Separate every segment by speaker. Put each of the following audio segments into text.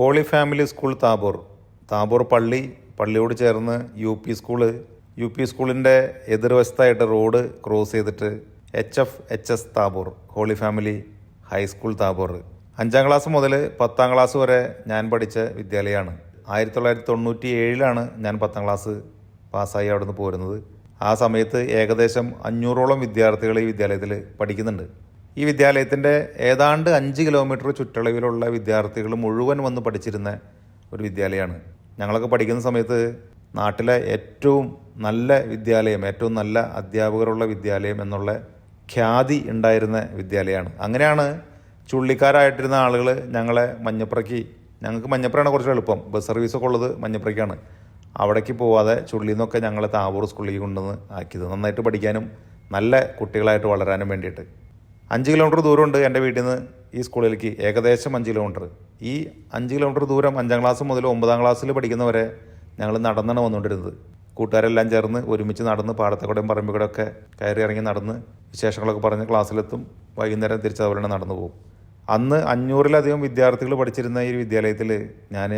Speaker 1: Holy family school Thabor. Thabor പള്ളി പള്ളിയോട് ചേർന്ന് U P school. U P സ്കൂളിന്റെ എതിർവശത്തായിട്ട് റോഡ് ക്രോസ് ചെയ്തിട്ട് H F H S Thabor holy family high school Thabor. അഞ്ചാം class മുതൽ പത്താം ക്ലാസ് വരെ ഞാൻ പഠിച്ച വിദ്യാലയമാണ്. ആയിരത്തി തൊള്ളായിരത്തി തൊണ്ണൂറ്റി ഏഴിലാണ് ഞാൻ പത്താം ക്ലാസ് പാസ്സായി അവിടെ നിന്ന് പോരുന്നത്. ആ സമയത്ത് ഏകദേശം അഞ്ഞൂറോളം വിദ്യാർത്ഥികൾ ഈ വിദ്യാലയത്തിൽ പഠിക്കുന്നുണ്ട്. ഈ വിദ്യാലയത്തിന്റെ ഏതാണ്ട് അഞ്ച് കിലോമീറ്റർ ചുറ്റളവിലുള്ള വിദ്യാർത്ഥികൾ മുഴുവൻ വന്ന് പഠിച്ചിരുന്ന ഒരു വിദ്യാലയമാണ്. ഞങ്ങളൊക്കെ പഠിക്കുന്ന സമയത്ത് നാട്ടിലെ ഏറ്റവും നല്ല വിദ്യാലയം ഏറ്റവും നല്ല അധ്യാപകരുള്ള വിദ്യാലയം എന്നുള്ള ഖ്യാതി ഉണ്ടായിരുന്ന വിദ്യാലയമാണ്. അങ്ങനെയാണ് ചുള്ളിക്കാരായിട്ടിരുന്ന ആളുകൾ ഞങ്ങളെ മഞ്ഞപ്പുറയ്ക്ക് ഞങ്ങൾക്ക് മഞ്ഞപ്പുറയാണ് കുറച്ച് എളുപ്പം. ബസ് സർവീസൊക്കെ ഉള്ളത് മഞ്ഞപ്പുറയ്ക്കാണ് അവിടേക്ക് പോവാതെ ചുള്ളിയിൽ നിന്നൊക്കെ ഞങ്ങളെ താവൂർ സ്കൂളിലേക്ക് കൊണ്ടുവന്ന് ആക്കിയത്. നന്നായിട്ട് പഠിക്കാനും നല്ല കുട്ടികളായിട്ട് വളരാനും വേണ്ടിയിട്ട്. അഞ്ച് കിലോമീറ്റർ ദൂരമുണ്ട് എന്റെ വീട്ടിൽ നിന്ന് ഈ സ്കൂളിലേക്ക്. ഏകദേശം അഞ്ച് കിലോമീറ്റർ ഈ അഞ്ച് കിലോമീറ്റർ ദൂരം അഞ്ചാം ക്ലാസ് മുതൽ ഒമ്പതാം ക്ലാസ്സിൽ പഠിക്കുന്നവരെ ഞങ്ങൾ നടന്നാണ് വന്നുകൊണ്ടിരുന്നത് കൂട്ടുകാരെല്ലാം ചേർന്ന് ഒരുമിച്ച് നടന്ന് പാടത്തെ പറമ്പിൽ കൂടെ ഒക്കെ കയറി ഇറങ്ങി നടന്ന് വിശേഷങ്ങളൊക്കെ പറഞ്ഞ് ക്ലാസ്സിലെത്തും. വൈകുന്നേരം തിരിച്ച് അതുപോലെ തന്നെ നടന്നു പോകും. അന്ന് അഞ്ഞൂറിലധികം വിദ്യാർത്ഥികൾ പഠിച്ചിരുന്ന ഈ വിദ്യാലയത്തിൽ ഞാൻ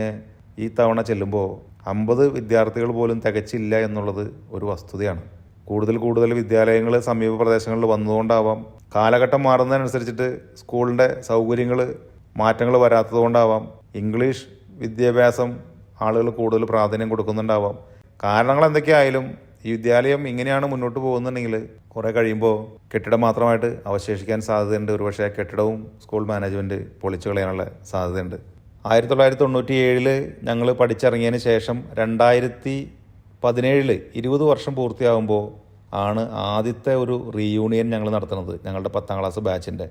Speaker 1: ഈ തവണ ചെല്ലുമ്പോൾ അമ്പത് വിദ്യാർത്ഥികൾ പോലും തികച്ചില്ല എന്നുള്ളത് ഒരു വസ്തുതയാണ്. കൂടുതൽ കൂടുതൽ വിദ്യാലയങ്ങൾ സമീപ പ്രദേശങ്ങളിൽ വന്നതുകൊണ്ടാവാം. കാലഘട്ടം മാറുന്നതിനനുസരിച്ചിട്ട് സ്കൂളിന്റെ സൗകര്യങ്ങൾ മാറ്റങ്ങൾ വരാത്തതുകൊണ്ടാവാം. ഇംഗ്ലീഷ് വിദ്യാഭ്യാസം ആളുകൾ കൂടുതൽ പ്രാധാന്യം കൊടുക്കുന്നുണ്ടാവാം. കാരണങ്ങൾ എന്തൊക്കെയായാലും ഈ വിദ്യാലയം ഇങ്ങനെയാണ് മുന്നോട്ട് പോകുന്നുണ്ടെങ്കിൽ കുറേ കഴിയുമ്പോൾ കെട്ടിടം മാത്രമായിട്ട് അവശേഷിക്കാൻ സാധ്യതയുണ്ട്. ഒരുപക്ഷെ കെട്ടിടവും സ്കൂൾ മാനേജ്മെന്റ് പൊളിച്ചു കളയാനുള്ള സാധ്യതയുണ്ട്. ആയിരത്തി തൊള്ളായിരത്തി തൊണ്ണൂറ്റി ഏഴിൽ ഞങ്ങൾ പഠിച്ചിറങ്ങിയതിന് ശേഷം രണ്ടായിരത്തി പതിനേഴിൽ ഇരുപത് വർഷം പൂർത്തിയാകുമ്പോൾ ആണ് ആദ്യത്തെ ഒരു റീയൂണിയൻ ഞങ്ങൾ നടത്തുന്നത് ഞങ്ങളുടെ പത്താം ക്ലാസ് ബാച്ചിന്റെ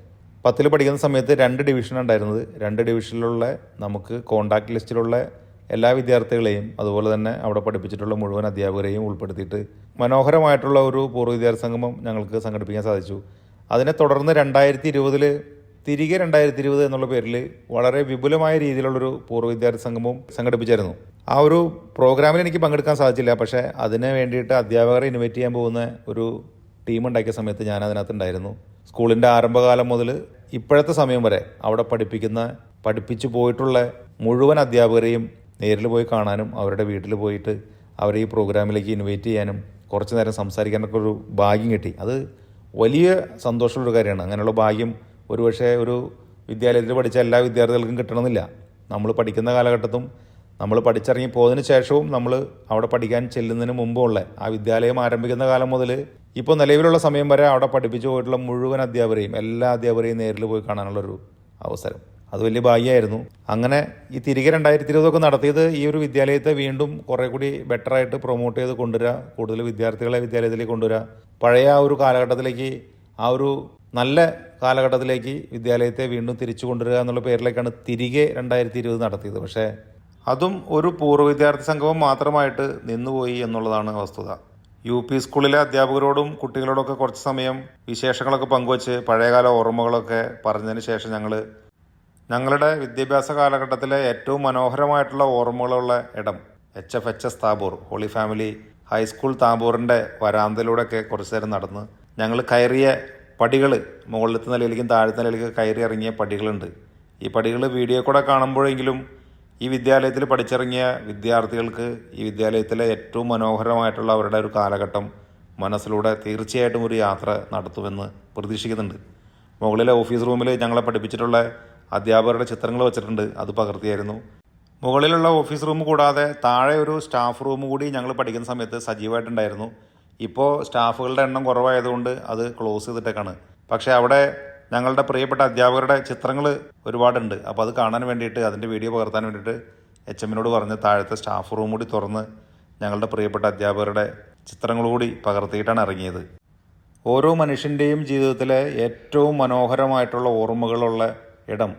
Speaker 1: പത്തിൽ പഠിക്കുന്ന സമയത്ത് രണ്ട് ഡിവിഷൻ ഉണ്ടായിരുന്നത്. രണ്ട് ഡിവിഷനിലുള്ള നമുക്ക് കോണ്ടാക്ട് ലിസ്റ്റിലുള്ള എല്ലാ വിദ്യാർത്ഥികളെയും അതുപോലെ തന്നെ അവിടെ പഠിപ്പിച്ചിട്ടുള്ള മുഴുവൻ അധ്യാപകരെയും ഉൾപ്പെടുത്തിയിട്ട് മനോഹരമായിട്ടുള്ള ഒരു പൂർവ വിദ്യാർത്ഥി സംഗമം ഞങ്ങൾക്ക് സംഘടിപ്പിക്കാൻ സാധിച്ചു. അതിനെ തുടർന്ന് രണ്ടായിരത്തി ഇരുപതിൽ തിരികെ രണ്ടായിരത്തി ഇരുപത് എന്നുള്ള പേരിൽ വളരെ വിപുലമായ രീതിയിലുള്ളൊരു പൂർവ വിദ്യാർത്ഥി സംഗമവും സംഘടിപ്പിച്ചായിരുന്നു. ആ ഒരു പ്രോഗ്രാമിൽ എനിക്ക് പങ്കെടുക്കാൻ സാധിച്ചില്ല. പക്ഷേ അതിന് വേണ്ടിയിട്ട് അധ്യാപകരെ ഇൻവൈറ്റ് ചെയ്യാൻ പോകുന്ന ഒരു ടീം ഉണ്ടാക്കിയ സമയത്ത് ഞാൻ അതിനകത്തുണ്ടായിരുന്നു. സ്കൂളിന്റെ ആരംഭകാലം മുതൽ ഇപ്പോഴത്തെ സമയം വരെ അവിടെ പഠിപ്പിക്കുന്ന പഠിപ്പിച്ചു പോയിട്ടുള്ള മുഴുവൻ അധ്യാപകരെയും നേരിൽ പോയി കാണാനും അവരുടെ വീട്ടിൽ പോയിട്ട് അവരെ ഈ പ്രോഗ്രാമിലേക്ക് ഇൻവൈറ്റ് ചെയ്യാനും കുറച്ച് നേരം സംസാരിക്കാനൊക്കെ ഒരു ഭാഗ്യം കിട്ടി. അത് വലിയ സന്തോഷമുള്ളൊരു കാര്യമാണ്. അങ്ങനെയുള്ള ഭാഗ്യം ഒരുപക്ഷെ ഒരു വിദ്യാലയത്തിൽ പഠിച്ച എല്ലാ വിദ്യാർത്ഥികൾക്കും കിട്ടണമെന്നില്ല. നമ്മൾ പഠിക്കുന്ന കാലഘട്ടത്തും നമ്മൾ പഠിച്ചിറങ്ങി പോയതിന് ശേഷവും നമ്മൾ അവിടെ പഠിക്കാൻ ചെല്ലുന്നതിന് മുമ്പുള്ള ആ വിദ്യാലയം ആരംഭിക്കുന്ന കാലം മുതൽ ഇപ്പോൾ നിലവിലുള്ള സമയം വരെ അവിടെ പഠിപ്പിച്ചു പോയിട്ടുള്ള മുഴുവൻ അധ്യാപകരെയും എല്ലാ അധ്യാപകരെയും നേരിൽ പോയി കാണാനുള്ളൊരു അവസരം. അത് വലിയ ഭാഗ്യമായിരുന്നു അങ്ങനെ ഈ തിരികെ രണ്ടായിരത്തി ഇരുപതൊക്കെ നടത്തിയത് ഈ ഒരു വിദ്യാലയത്തെ വീണ്ടും കുറേ കൂടി ബെറ്ററായിട്ട് പ്രൊമോട്ട് ചെയ്ത് കൊണ്ടുവരിക കൂടുതൽ വിദ്യാർത്ഥികളെ വിദ്യാലയത്തിലേക്ക് കൊണ്ടുവരിക പഴയ ആ ഒരു കാലഘട്ടത്തിലേക്ക് ആ ഒരു നല്ല കാലഘട്ടത്തിലേക്ക് വിദ്യാലയത്തെ വീണ്ടും തിരിച്ചു കൊണ്ടുവരിക എന്നുള്ള പേരിലേക്കാണ് തിരികെ രണ്ടായിരത്തി ഇരുപത് നടത്തിയത്. പക്ഷേ അതും ഒരു പൂർവ വിദ്യാർത്ഥി സംഗമം മാത്രമായിട്ട് നിന്നുപോയി എന്നുള്ളതാണ് വസ്തുത. യു പി സ്കൂളിലെ അധ്യാപകരോടും കുട്ടികളോടൊക്കെ കുറച്ച് സമയം വിശേഷങ്ങളൊക്കെ പങ്കുവച്ച് പഴയകാല ഓർമ്മകളൊക്കെ പറഞ്ഞതിന് ശേഷം ഞങ്ങൾ ഞങ്ങളുടെ വിദ്യാഭ്യാസ കാലഘട്ടത്തിലെ ഏറ്റവും മനോഹരമായിട്ടുള്ള ഓർമ്മകളുള്ള ഇടം H F H S Thaboor holy family high school താബൂറിന്റെ വരാന്തയിലൂടെയൊക്കെ കുറച്ച് നേരം നടന്ന് ഞങ്ങൾ കയറിയ പടികൾ മുകളിലത്തെ നിലയിലേക്കും താഴത്തെ നിലയിലേക്കും കയറി ഇറങ്ങിയ പടികളുണ്ട്. ഈ പടികൾ വീഡിയോ കൂടെ കാണുമ്പോഴെങ്കിലും ഈ വിദ്യാലയത്തിൽ പഠിച്ചിറങ്ങിയ വിദ്യാർത്ഥികൾക്ക് ഈ വിദ്യാലയത്തിലെ ഏറ്റവും മനോഹരമായിട്ടുള്ള അവരുടെ ഒരു കാലഘട്ടം മനസ്സിലൂടെ തീർച്ചയായിട്ടും ഒരു യാത്ര നടത്തുമെന്ന് പ്രതീക്ഷിക്കുന്നുണ്ട്. മുകളിലെ ഓഫീസ് റൂമിൽ ഞങ്ങളെ പഠിപ്പിച്ചിട്ടുള്ള അധ്യാപകരുടെ ചിത്രങ്ങൾ വെച്ചിട്ടുണ്ട്. അത് പകർത്തിയായിരുന്നു. മുകളിലുള്ള ഓഫീസ് റൂം കൂടാതെ താഴെ ഒരു സ്റ്റാഫ് റൂം കൂടി ഞങ്ങൾ പഠിക്കുന്ന സമയത്ത് സജീവമായിട്ടുണ്ടായിരുന്നു. ഇപ്പോൾ സ്റ്റാഫുകളുടെ എണ്ണം കുറവായതുകൊണ്ട് അത് ക്ലോസ് ചെയ്തിട്ടേക്കാണ്. പക്ഷേ അവിടെ ഞങ്ങളുടെ പ്രിയപ്പെട്ട അധ്യാപകരുടെ ചിത്രങ്ങൾ ഒരുപാടുണ്ട്. അപ്പോൾ അത് കാണാൻ വേണ്ടിയിട്ട് അതിന്റെ വീഡിയോ പകർത്താൻ വേണ്ടിയിട്ട് എച്ച് എമ്മിനോട് പറഞ്ഞ് താഴത്തെ സ്റ്റാഫ് റൂം കൂടി തുറന്ന് ഞങ്ങളുടെ പ്രിയപ്പെട്ട അധ്യാപകരുടെ ചിത്രങ്ങൾ കൂടി പകർത്തിയിട്ടാണ് ഇറങ്ങിയത്. ഓരോ മനുഷ്യന്റെയും ജീവിതത്തിലെ ഏറ്റവും മനോഹരമായിട്ടുള്ള ഓർമ്മകളുള്ള ഇടം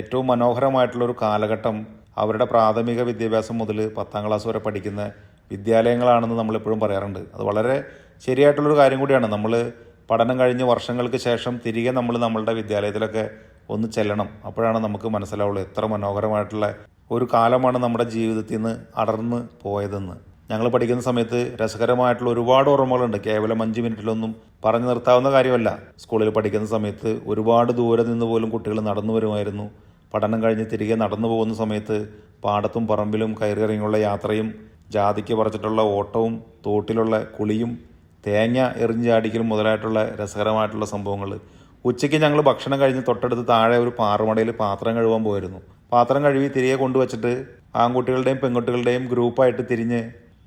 Speaker 1: ഏറ്റവും മനോഹരമായിട്ടുള്ളൊരു കാലഘട്ടം അവരുടെ പ്രാഥമിക വിദ്യാഭ്യാസം മുതൽ പത്താം ക്ലാസ് വരെ പഠിക്കുന്ന വിദ്യാലയങ്ങളാണെന്ന് നമ്മളെപ്പോഴും പറയാറുണ്ട്. അത് വളരെ ശരിയായിട്ടുള്ളൊരു കാര്യം കൂടിയാണ്. നമ്മൾ പഠനം കഴിഞ്ഞ് വർഷങ്ങൾക്ക് ശേഷം തിരികെ നമ്മൾ നമ്മളുടെ വിദ്യാലയത്തിലൊക്കെ ഒന്ന് ചെല്ലണം. അപ്പോഴാണ് നമുക്ക് മനസ്സിലാവുള്ളൂ എത്ര മനോഹരമായിട്ടുള്ള ഒരു കാലമാണ് നമ്മുടെ ജീവിതത്തിൽ നിന്ന് അടർന്ന് പോയതെന്ന്. ഞങ്ങൾ പഠിക്കുന്ന സമയത്ത് രസകരമായിട്ടുള്ള ഒരുപാട് ഓർമ്മകളുണ്ട്. കേവലം അഞ്ച് മിനിറ്റിലൊന്നും പറഞ്ഞു നിർത്താവുന്ന കാര്യമല്ല. സ്കൂളിൽ പഠിക്കുന്ന സമയത്ത് ഒരുപാട് ദൂരെ നിന്ന് പോലും കുട്ടികൾ നടന്നു വരുമായിരുന്നു. പഠനം കഴിഞ്ഞ് തിരികെ നടന്നു പോകുന്ന സമയത്ത് പാടത്തും പറമ്പിലും കയറിയിറങ്ങിയുള്ള യാത്രയും ജാതിക്ക് പറിച്ചിട്ടുള്ള ഓട്ടവും തോട്ടിലുള്ള കുളിയും തേങ്ങ എറിഞ്ഞ് ചാടിക്കലും മുതലായിട്ടുള്ള രസകരമായിട്ടുള്ള സംഭവങ്ങൾ. ഉച്ചയ്ക്ക് ഞങ്ങൾ ഭക്ഷണം കഴിഞ്ഞ് തൊട്ടടുത്ത് താഴെ ഒരു പാറമടയിൽ പാത്രം കഴുകാൻ പോയിരുന്നു. പാത്രം കഴുകി തിരികെ കൊണ്ടുവച്ചിട്ട് ആൺകുട്ടികളുടെയും പെൺകുട്ടികളുടെയും ഗ്രൂപ്പായിട്ട് തിരിഞ്ഞ്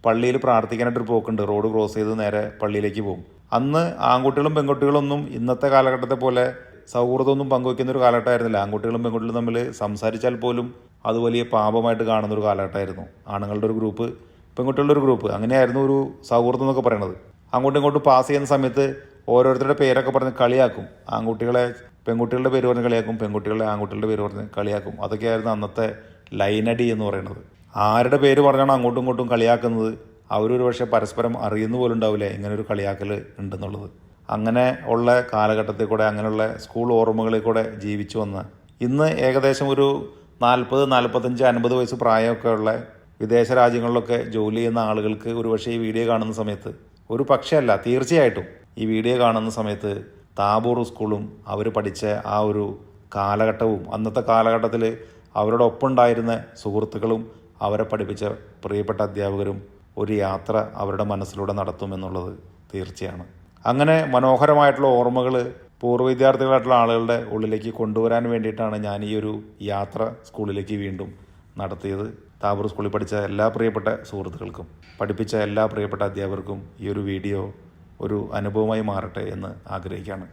Speaker 1: പള്ളിയിൽ പ്രാർത്ഥിക്കാനായിട്ടൊരു പോക്കുണ്ട്. റോഡ് ക്രോസ് ചെയ്ത് നേരെ പള്ളിയിലേക്ക് പോകും. അന്ന് ആൺകുട്ടികളും പെൺകുട്ടികളൊന്നും ഇന്നത്തെ കാലഘട്ടത്തെ പോലെ സൗഹൃദമൊന്നും പങ്കുവയ്ക്കുന്ന ഒരു കാലഘട്ടമായിരുന്നില്ല. ആൺകുട്ടികളും പെൺകുട്ടികളും തമ്മിൽ സംസാരിച്ചാൽ പോലും അത് വലിയ പാപമായിട്ട് കാണുന്ന ഒരു കാലഘട്ടമായിരുന്നു. ആണുങ്ങളുടെ ഒരു ഗ്രൂപ്പ് പെൺകുട്ടികളുടെ ഒരു ഗ്രൂപ്പ്. അങ്ങനെയായിരുന്നു ഒരു സൗഹൃദം എന്നൊക്കെ പറയുന്നത് അങ്ങോട്ടും ഇങ്ങോട്ടും പാസ് ചെയ്യുന്ന സമയത്ത് ഓരോരുത്തരുടെ പേരൊക്കെ പറഞ്ഞ് കളിയാക്കും. ആൺകുട്ടികളെ പെൺകുട്ടികളുടെ പേര് പറഞ്ഞ് കളിയാക്കും പെൺകുട്ടികളെ ആൺകുട്ടികളുടെ പേര് പറഞ്ഞ് കളിയാക്കും. അതൊക്കെയായിരുന്നു അന്നത്തെ ലൈനടി എന്ന് പറയുന്നത് ആരുടെ പേര് പറഞ്ഞാണോ അങ്ങോട്ടും ഇങ്ങോട്ടും കളിയാക്കുന്നത് അവരൊരു പക്ഷേ പരസ്പരം അറിയുന്ന പോലും ഉണ്ടാവില്ല ഇങ്ങനെ ഒരു കളിയാക്കൽ ഉണ്ടെന്നുള്ളത്. അങ്ങനെ ഉള്ള കാലഘട്ടത്തിൽ കൂടെ അങ്ങനെയുള്ള സ്കൂൾ ഓർമ്മകളിൽ കൂടെ ജീവിച്ചു വന്ന ഇന്ന് ഏകദേശം ഒരു നാൽപ്പത് നാൽപ്പത്തഞ്ച് അൻപത് വയസ്സ് പ്രായമൊക്കെ ഉള്ള വിദേശ രാജ്യങ്ങളിലൊക്കെ ജോലി ചെയ്യുന്ന ആളുകൾക്ക് ഒരുപക്ഷെ ഈ വീഡിയോ കാണുന്ന സമയത്ത് ഒരു പക്ഷേ അല്ല തീർച്ചയായിട്ടും ഈ വീഡിയോ കാണുന്ന സമയത്ത് താബൂർ സ്കൂളും അവർ പഠിച്ച ആ ഒരു കാലഘട്ടവും അന്നത്തെ കാലഘട്ടത്തിൽ അവരുടെ ഒപ്പമുണ്ടായിരുന്ന സുഹൃത്തുക്കളും അവരെ പഠിപ്പിച്ച പ്രിയപ്പെട്ട അധ്യാപകരും ഒരു യാത്ര അവരുടെ മനസ്സിലൂടെ നടത്തുമെന്നുള്ളത് തീർച്ചയാണ്. അങ്ങനെ മനോഹരമായിട്ടുള്ള ഓർമ്മകൾ പൂർവ വിദ്യാർത്ഥികളായിട്ടുള്ള ആളുകളുടെ ഉള്ളിലേക്ക് കൊണ്ടുവരാൻ വേണ്ടിയിട്ടാണ് ഞാൻ ഈ ഒരു യാത്ര സ്കൂളിലേക്ക് വീണ്ടും നടത്തിയത്. താബൂർ സ്കൂളിൽ പഠിച്ച എല്ലാ പ്രിയപ്പെട്ട സുഹൃത്തുക്കൾക്കും പഠിപ്പിച്ച എല്ലാ പ്രിയപ്പെട്ട അധ്യാപകർക്കും ഈ ഒരു വീഡിയോ ഒരു അനുഭവമായി മാറട്ടെ എന്ന് ആഗ്രഹിക്കുകയാണ്.